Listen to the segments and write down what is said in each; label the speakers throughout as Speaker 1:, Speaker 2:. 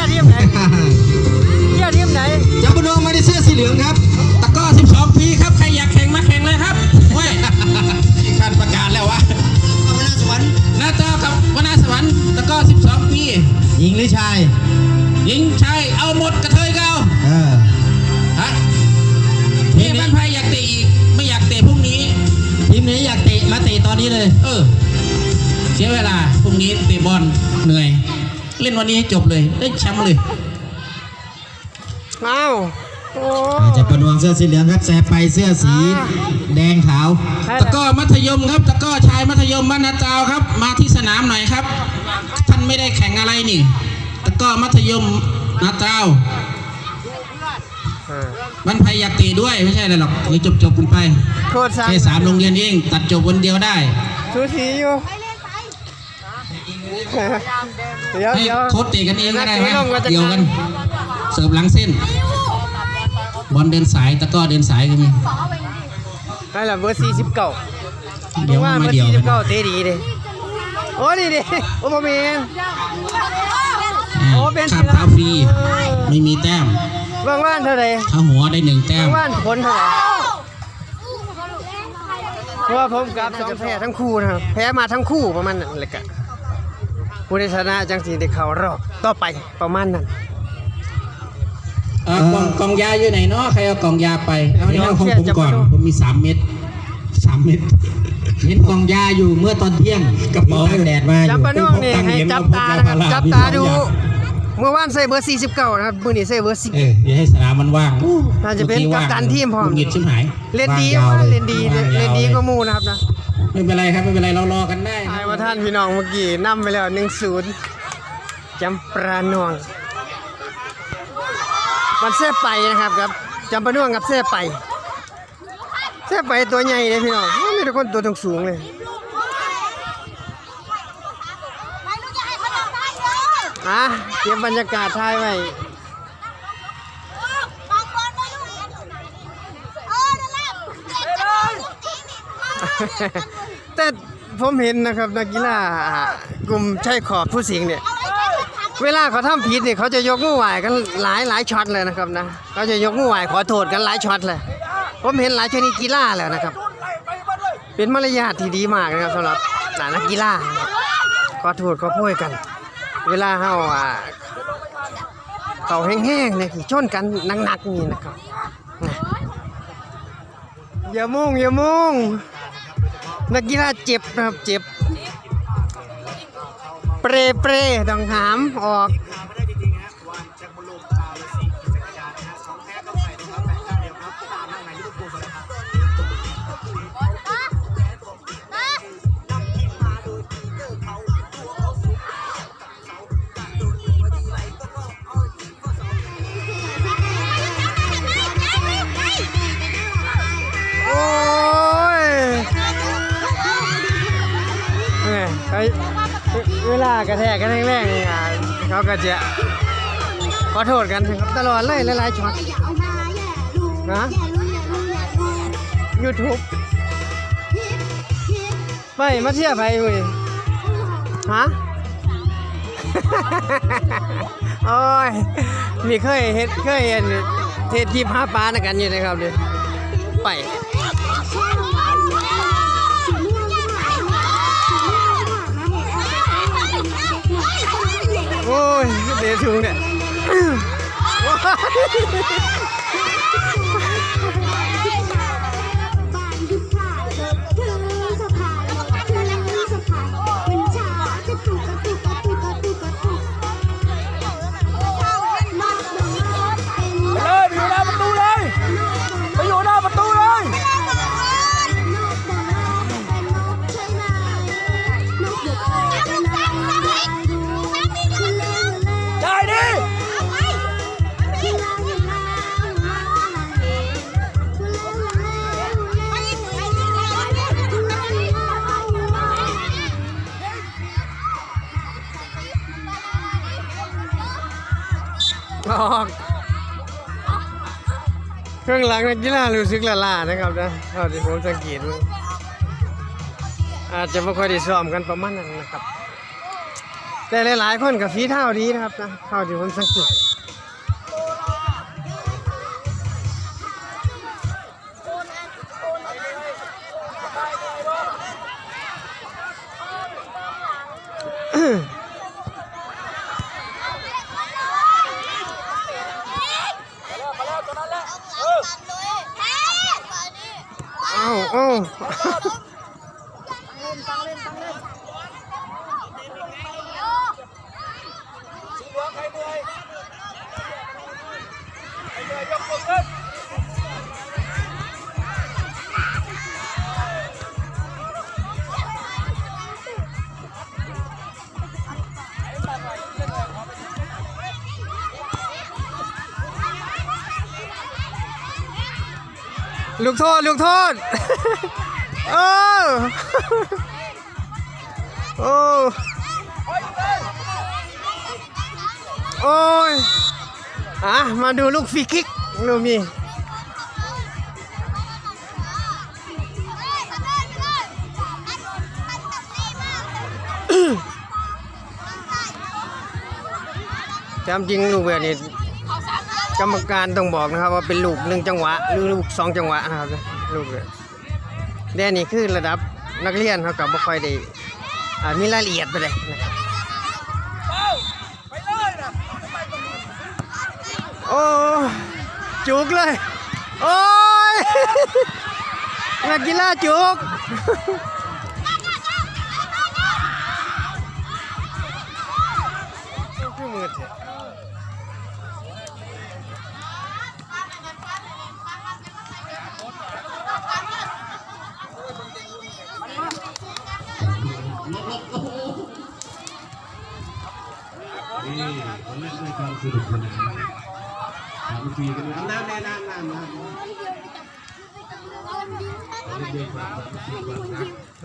Speaker 1: ยร์ทีมไหนเชียร์ทีมไหน
Speaker 2: จับปนงมาในเสื้อสีเหลืองครับ
Speaker 3: ตะก้อ12 ปีครับ ใครอยากแข่งมาแข่งเลยครับเว้ย
Speaker 2: อีกขั้นประกาศแล้ววะอำนาจสวรรค์
Speaker 3: หน้าจอกับวนาสวรรค์ตะก้อ12 ปี
Speaker 2: หญิงหรือชาย
Speaker 3: หญิงชาย เอาหมดกระเทยก็เอา
Speaker 2: เออ
Speaker 3: ฮะพี่บ้านไพอยากเตะอีก ไม่อยากเตะพรุ่งนี้
Speaker 2: ทีมไหนอยากเตะมาเตะตอนนี้เลย
Speaker 3: เออ เสียเวลาพรุ่งนี้ นวันนี้ให้จบเลยได้แชมป์เลย
Speaker 1: อ้าวโอ้
Speaker 2: จับปนงเสื้อสีเหลืองครับแสบไปเสื้อสีแดงขาว
Speaker 1: ใช่
Speaker 3: ตะกร้อมัธยมครับ ตะกร้อชายมัธยมบ้านนาจาวครับ มาที่สนามหน่อยครับ ท่านไม่ได้แข่งอะไรนี่ ตะกร้อมัธยมนาจาว
Speaker 1: เออ
Speaker 3: บ้านไพอยากเตะด้วยไม่ใช่อะไรหรอกเลยจบจบๆกันไป
Speaker 1: โคตรสั่ง
Speaker 3: แค่สามโรงเรียนเอง ตัดจบวันเดียวได้
Speaker 1: สูสีอยู่เดี๋ยว
Speaker 3: ให้
Speaker 1: เดี๋ยว
Speaker 3: โค้ชเตะกันเองก็ได้ไหม
Speaker 1: นักเตะลงมาจาก
Speaker 3: เดียวกัน เสิร์ฟหลังเส้น บอลเดินสายตะกร้อเดินสายก็มี
Speaker 1: นั่นแหละเบอร์สี่สิบเก้า
Speaker 3: เดี๋ยว
Speaker 1: ว่า
Speaker 3: มา
Speaker 1: เบอร์
Speaker 3: เดียว
Speaker 1: สี่สิ
Speaker 3: กับน
Speaker 1: เก้าเตะดีเลยโอ้นี่ดิโอ้โมเมน
Speaker 3: อ่า
Speaker 1: โอ้เป็น
Speaker 3: ขาดเท้าฟรีไม่มีแต้ม
Speaker 1: ว่างว่านเท่าไหร่
Speaker 3: เท้าหัวได้หนึ่งแต้
Speaker 1: ว่ามงว่านผลเท่าไหร่เพราะว่าผมกับสองแพ้ทั้งคู่นะครับแพ้มาทั้งคู่ประมาณนั้นเลยกะ ผู้ได้ชนะจังสีได้เข้ารอบต่อไปประมาณนั้น
Speaker 3: เออกล่องกล่องยาอยู่ไหนเนาะใครเอากล่องยาไปเอาให้เอาของผมก่อนผมมีสามเม็ดสามเม็ดเห็นกล่องยาอยู่เมื่อตอนเที่ยงกระเป๋า
Speaker 2: ตั้งแดดมาอ
Speaker 1: จับ
Speaker 2: ยู่
Speaker 1: ปะน่วงนี่ให้จับตานะครับจับตาดู เมื่อวานใส่เบอร์ 49 นะครับมื้อนี้ใส่เบอร์
Speaker 3: เอออย่าให้สนามมันว่าง
Speaker 1: น่าจะเป็นกัปตันทีมพร้อม
Speaker 3: หงุดหงิดชิบหาย
Speaker 1: 10เล่นดี
Speaker 2: วางยาว
Speaker 1: ว่า
Speaker 2: เลย
Speaker 1: เล่นดี
Speaker 3: วางยาว
Speaker 1: เล่นดี
Speaker 3: เลย
Speaker 1: ก็หมู่นะครับนะ
Speaker 3: ไม่เป็นไรครับไม่เป็นไรเรารอกันได้
Speaker 1: ทายว่าท่านพี่น้องเมื่อกี้นำไปแล้ว 1-0จำปราหนวง มันแซ่บไปนะครับครับจำปาน่วงกับแซ่บไปแซ่บไปตัวใหญ่เลยพี่น้องโอ้มีแต่คนตัวสูงๆเลย อะเก็บบรรยากาศทายไว้แต่ผมเห็นนะครับนักกีฬากลุ่มใช้ขอบผู้สิงห์เนี่ยเวลาเขาทำผิดเนี่ยเขาจะยกมือไหวกันหลายหลายช็อตเลยนะครับนะเขาจะยกมือไหวขอโทษกันหลายช็อตเลย ผมเห็นหลายชนิดกีฬาแล้วนะครับ เป็นมารยาทที่ดีมากนะครับสำหรับหลายนักกีฬาขอโทษขอโพยกัน เวลาเฮาอะเขาแห้งๆเนี่ยที่ชนกันหนักๆนี่นะครับอย่ามุ่งอย่ามุ่งนักกีฬาเจ็บนะครับเจ็บ เปรเปรย์ต้องหามออกากระแทกกันแรงๆนี่อะเขาก็จะขอโทษกันครับตลอดเลยหลายๆช็อตนะ YouTube ไปมาเที่ยวไปเว้ยฮะโอ้ยมีเคยเฮ็ดเคยเห็นเทศที่พาปลานะกันอยู่นะครับเนี่ยไป อ้ยเดี๋ยวถุงเนี่ยเลย องหลังนักกีฬารู้สึกละล่านะครับนะเท่าที่ผมสังเกตอาจจะไม่ค่อยได้ซ้อมกันประมาณนั้นนะครับ แต่หลายๆคนกับฝีเท่าดีนะครับนะเท่าที่ผมสังเกต ลูกโทษลูกโทษเออโอ้โอ้ยอะมาดูลูกฟรีคิกลูกมีจำจริงลูกแบบนี้ กรรมการต้องบอกนะครับว่าเป็นลูกหนึ่งจังหวะหรือลูกสองจังหวะนะครับลูกเนี่ยแดนนี่คือระดับนักเรียนเขากับบ่ค่อยได้อ่ามีรายละเอียดไปเลยนะครับโอ้จุกเลย โอ้ยนักกีฬาจุก
Speaker 4: นี่คนแรกด้วยความสนุกสนานสามปีกันน้ำน้ำแน่น้ำน้ำน้ำ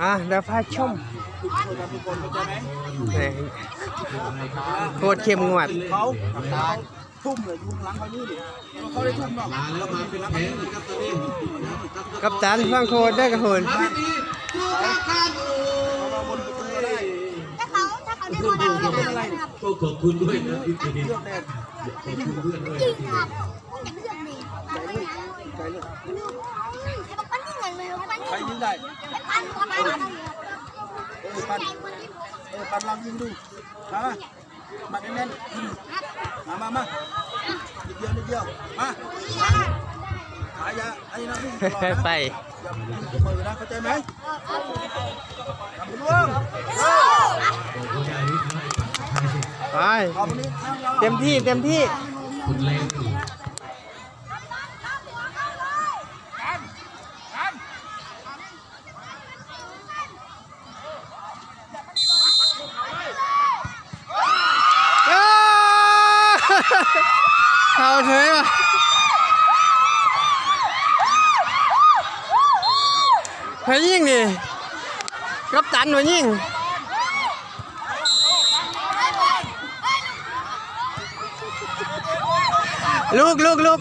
Speaker 1: อะเดี๋ยวพาชมโคตรเข้มงวด
Speaker 2: เขาตทุ่มเลยยุงหลังเขานี่ดิเขาได้ทุ่มเนาะ
Speaker 4: มาแล้วมาเป็นแผงนะครับตอนนี้
Speaker 1: กับตันฟังโคตรได้กับคน
Speaker 4: ก็
Speaker 5: ขอบ
Speaker 4: คุณด้วยนะพี่ตี
Speaker 2: เลือกแดน
Speaker 4: ขอบคุณเพื่อนด้วย
Speaker 5: จริ
Speaker 4: นะ
Speaker 5: ง
Speaker 4: พี่
Speaker 5: ครับอย่าเลือกนี่
Speaker 2: ใจลึกใจลึก
Speaker 5: ให้ปันปั้นนี่เงินเลยปัน
Speaker 2: ใคร
Speaker 5: นี่
Speaker 2: ยิงได้
Speaker 5: ปันปั้นปันปั้น
Speaker 2: เออปันเออปันลองยิงดูมามาแน่นๆมามามานิดเดียวนิดเดียวมาขายาไอ้นะพี่ตลอดนะ
Speaker 1: ไป
Speaker 2: อย่ามือนะเข้าใจไหมทำร่วง
Speaker 1: ไป เต็มที่เต็มที่
Speaker 4: คุณเล่น
Speaker 1: อ้าเขาเฉยว่ะไปยิงดิกับตันมายิง ลูกลูกลูก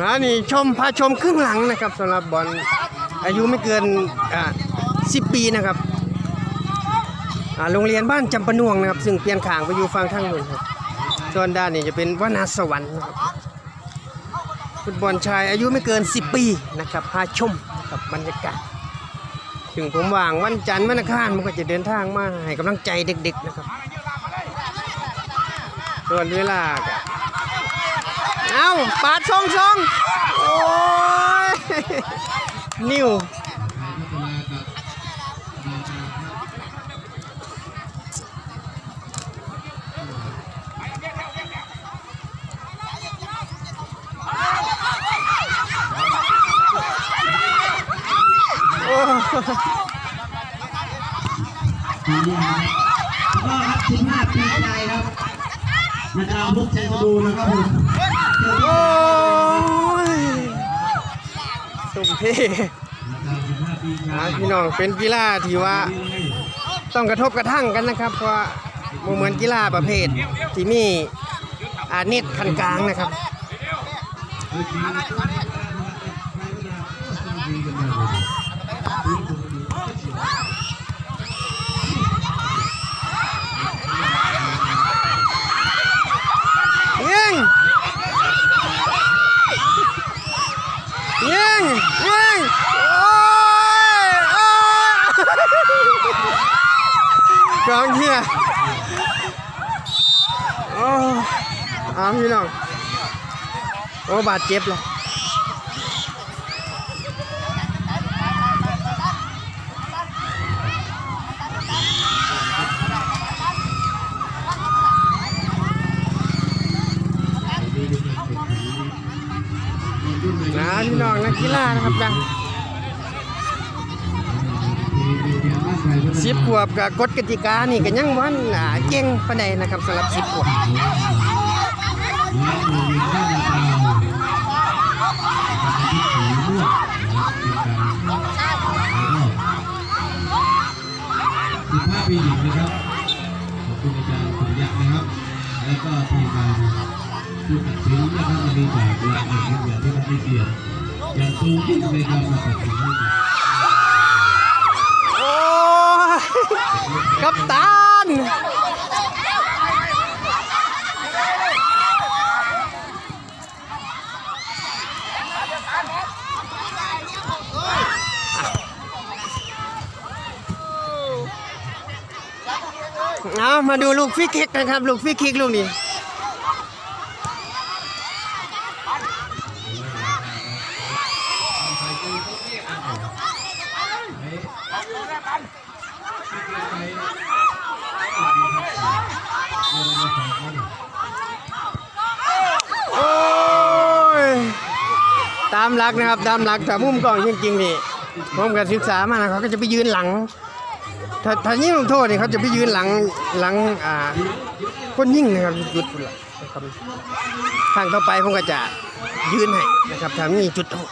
Speaker 1: อ่านี่ชมพาชมครึ่งหลังนะครับสำหรับบอลอายุไม่เกินอ่า10ปีนะครับอ่าโรงเรียนบ้านจำปะนวงนะครับ ซึ่งเปลี่ยนขางไปอยู่ฝั่งทางนู้นครับส่วนด้านนี้จะเป็นวนาสวรรค์นะครับฟุตบอลชายอายุไม่เกิน 10 ปีนะครับพาชมกับบรรยากาศ ถึงผมว่างวันจันทร์วันอังคารมันก็จะเดินทางมาให้กำลังใจเด็กๆนะครับส่วนเวลาเอ้าปาดซองซองโอ้ย นิ้ว
Speaker 4: ครับก็ครับทีมห้าปีใจครับมาดาวพุกชัยสดูนะครับผม
Speaker 1: โอ้ยสุ่มเท่
Speaker 4: นะครับทีมห้าปีใจ
Speaker 1: อ่าพี่น้องเป็นกีฬาที่ว่าต้องกระทบกระทั่งกันนะครับ เพราะเหมือนกีฬาประเภทที่มีอาเน็ตคันกลางนะครับ
Speaker 4: คือทีม กองเชียร์โอ้เอาพี่น้อง โอ้ บาดเจ็บเลยนะพี่น้องนักกีฬานะครับนะ สิบขวบกับกฎกติกานี่ก็ยังวันอ่าเก่งปานใดนะครับสำหรับสิบขวบ
Speaker 6: สิบห้าปีหญิงนะครับขอบคุณอาจารย์สุริยะนะครับ แล้วก็ทีมงานผู้ตัดสินนะครับวันนี้จากหลักเอกอย่างที่ท่านได้เกียรติอย่างสูงยิ่งในการมาตัดสินให้กับ
Speaker 4: โอ้ย กัปตันเอามาดูลูกฟรีคิกนะครับ ลูกฟรีคิกลูกนี้ โอ้ย ตามหลักนะครับตามหลักแต่มุมกล้องจริงๆนี่ผมกับศึกษามานะเขาก็จะไปยืนหลัง ถ้าถ้ายิงลงโทษนี่เขาจะไปยืนหลังหลังอ่าคนยิ่งนะครับหยุดพุ่นละครับทางต่อไปผมก็จะยืนให้นะครับถ้ามีจุดโทษ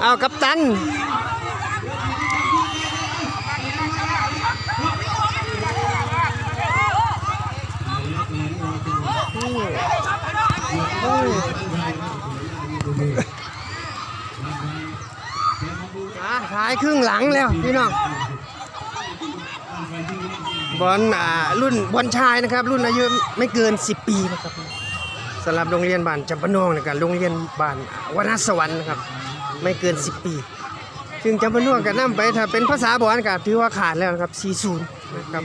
Speaker 4: เอากัปตัน ท้ายครึ่งหลังแล้วพี่น้องบอลอ่ารุ่นบอลชายนะครับ รุ่นอายุไม่เกิน 10 ปีนะครับสำหรับโรงเรียนบ้านจำปนองนะครับโรงเรียนบ้านวนาสวรรค์นะครับ ไม่เกิน 10 ปีซึ่งจำปนองก็นํไปถ้าเป็นภาษาบอลก็ถือว่าขาดแล้วนะครับ 40 นะครับ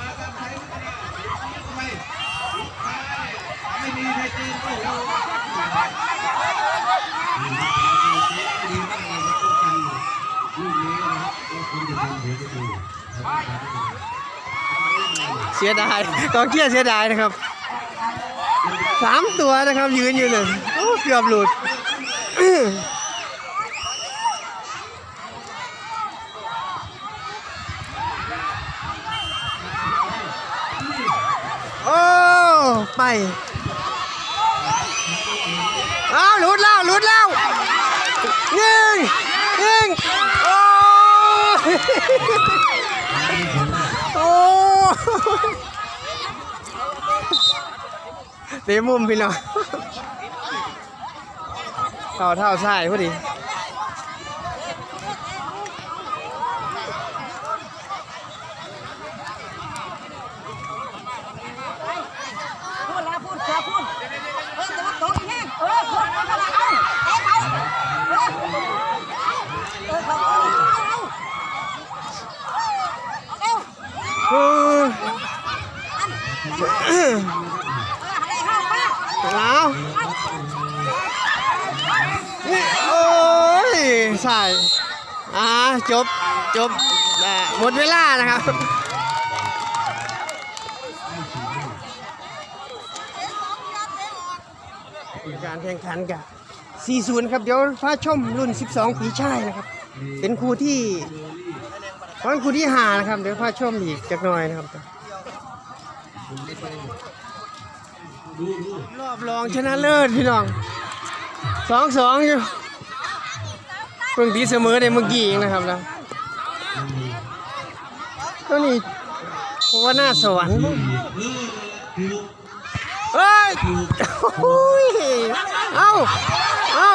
Speaker 6: เสี
Speaker 4: ยดายกองเชียร์เสียดายนะครับสามตัวนะครับ ยืนอยู่เลยโอ้เกือบหลุดโอ้ไปอ้าวหลุดแล้วหลุดแล้วยิงยิงโอ้ โอ้ เตะมุมพี่น้องเท้าเท้าใช่พอดี
Speaker 1: พูามมา
Speaker 4: เอาโอ้ยใช่อ่าจบจบหมดเวลานะครับการแข่งขันกับ 40 ครับ เดี๋ยวพาชมรุ่น 12 ปีชายนะครับ เป็นครูที่วันครูที่5นะครับ เดี๋ยวพาชมอีกจักหน่อยนะครับ รอบรองชนะเลิศพี่น้องสองสองอยู่
Speaker 1: เพิ่งตีเสมอได้เมื่อกี้เองนะครับนะตัวนี้เพราว่าหน้าสวรรค์มั้ง
Speaker 4: เออถูก
Speaker 1: เฮ้ยโอ้ยเอ้าเอ้า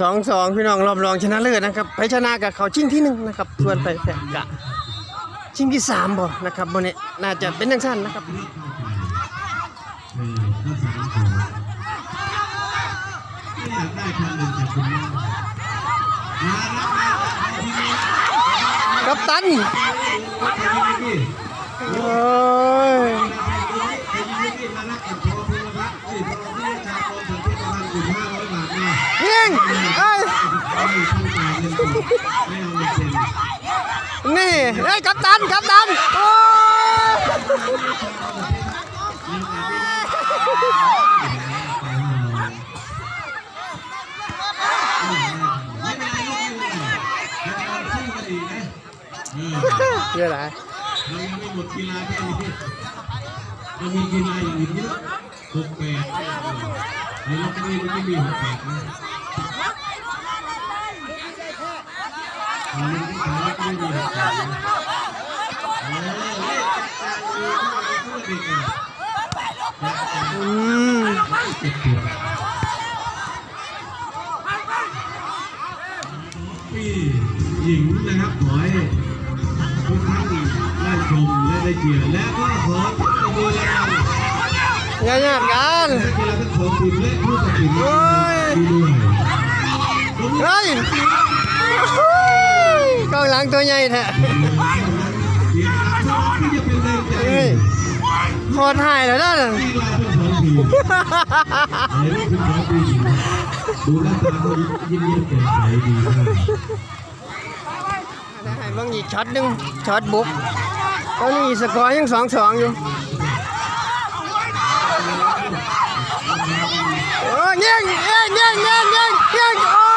Speaker 1: สองสองพี่น้องรอบรองชนะเลิศนะครับไปชนะกับเขาชิงที่หนึ่งนะครับส่วนไปแพ้กะชิงที่สามบ่นะครับบนนี้น่าจะเป็นยังสั้นนะครับ
Speaker 4: เออก็สามคนไม่อยากได้พันหนึ่งจากคุณแม่มาแล้ว
Speaker 1: กัปตัน
Speaker 4: มาแล้วมาแล้ว
Speaker 1: โอ้ย ยิงเอ้ย นี่เอ้ยกัปตันกัปตันโอ้ยเยอะหลาย
Speaker 4: มันมีกีฬาอย่างอื่นเยอะหกแปดในโลกนี้มันไม่มีหกแปดนะมันที่ขายก็ไม่มีหกแปดนะ อืมพี่หญิงนะครับขอให้ทุกท่านได้ชมและได้เชียร์และก็ขอจะมีรางวัล
Speaker 1: อย่ายาดกัน
Speaker 4: นักกีฬาทั้งสองทีมและผู้ตัดสินดีด้วย
Speaker 1: เฮ้ย กองหลังตัวใหญ่แท้
Speaker 4: เสียงอัดที่จะเป็นแรงใจ
Speaker 1: เ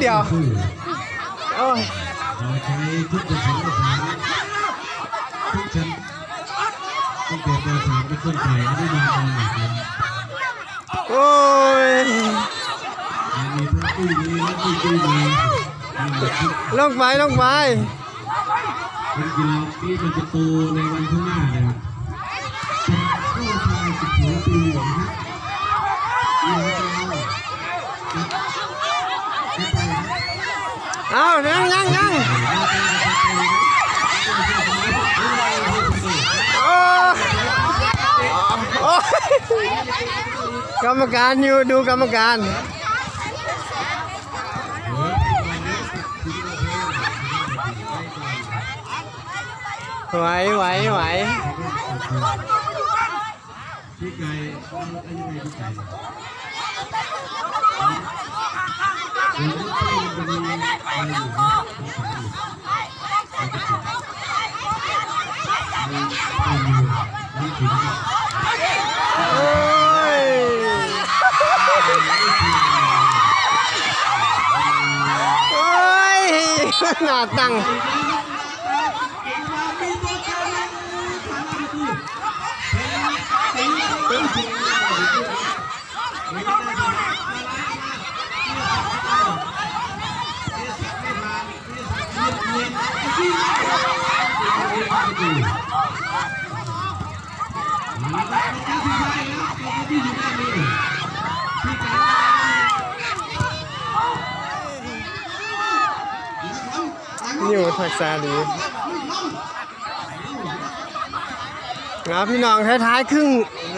Speaker 1: เดี
Speaker 4: ย
Speaker 1: วโอ้ย
Speaker 4: เราใช้ทุกผสมผสานทุกชั้นตั้งแต่ป .3 เป็นต้นไปอนุบาลตอนหลักแล้ว
Speaker 1: โอ้ย
Speaker 4: ยังมีทั้งตุ้ยดีและตุ้ยตุ้ยดีนี่แหละครับ
Speaker 1: ลงไปลงไป
Speaker 4: เป็นกีฬาที่มันจะโตในวันข้างหน้านะครับก็ชายสิบสองปีนะครับกีฬาจะเอา
Speaker 1: เอายังยังยังโอ้โอ้ กรรมการอยู่ดูกรรมการ ไหวไหวไหว
Speaker 4: พี่ไก่เอาเอายังไงพี่ไก่เดี๋ยวพี่มันมีอะไร
Speaker 1: หน้าตั้ง อยู่ทักษาดีเอาพี่น้องท้ายๆครึ่ง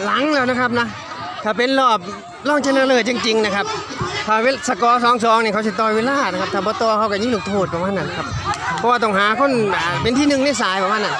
Speaker 1: หลังแล้วนะครับนะ ถ้าเป็นรอบล่องชนะเลิศจริง ๆ นะครับถ้าเวลสกอร์สองสองเนี่ยเขาจะต่อยเวลานะครับถ้าบอต่อเขาก็ยิ่งลูกโทษประมาณนั้นครับ เพราะว่าต้องหาคนเป็นที่หนึ่งในสายประมาณนั้น